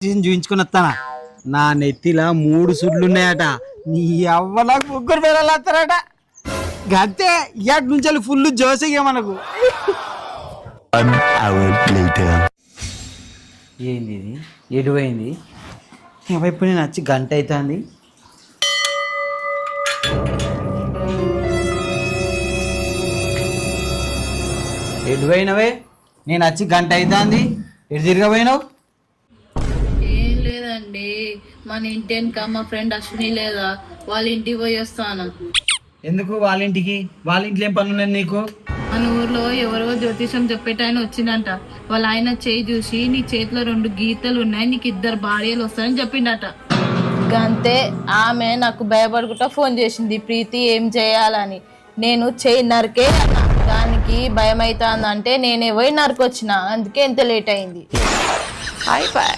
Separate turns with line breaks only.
Season చూయించుకొని వస్తానా నా నెత్తిలా మూడు సుడ్లు ఉన్నాయట నీ అవ్వ నాకు ముగ్గురు పిల్లలు వస్తారట గంతే ఇయాటి నుంచి ఫుల్ జోసిగా మనకు.
One hour later.
ఏంది ఇది? ఎటువైంది వైపు నేను వచ్చి గంట అవుతుంది ఎటువైనవే నేను వచ్చి గంట అవుతుంది ఎటు తిరగపోయినావు?
ఏం లేదండి. మన ఇంటి వెనక మా ఫ్రెండ్ అశ్విని లేదా వాళ్ళ ఇంటికి పోయి వస్తాను.
ఎందుకు వాళ్ళ ఇంటికి? వాళ్ళ ఇంట్లో ఏం పని ఉన్నది నీకు?
మన ఊర్లో ఎవరో జ్యోతిషం చెప్పేట ఆయన వచ్చిందంట వాళ్ళ ఆయన చేయి చూసి నీ చేతిలో రెండు గీతలు ఉన్నాయి నీకు ఇద్దరు భార్యలు వస్తారని చెప్పిండట. అంతే ఆమె నాకు భయపడుకుంటా ఫోన్ చేసింది ప్రీతి ఏం చేయాలని? నేను చేయి నరికే. దానికి భయం అవుతుందంటే నేనే పోయి నరికొచ్చిన అందుకే ఇంత లేట్ అయింది. అయిపోయి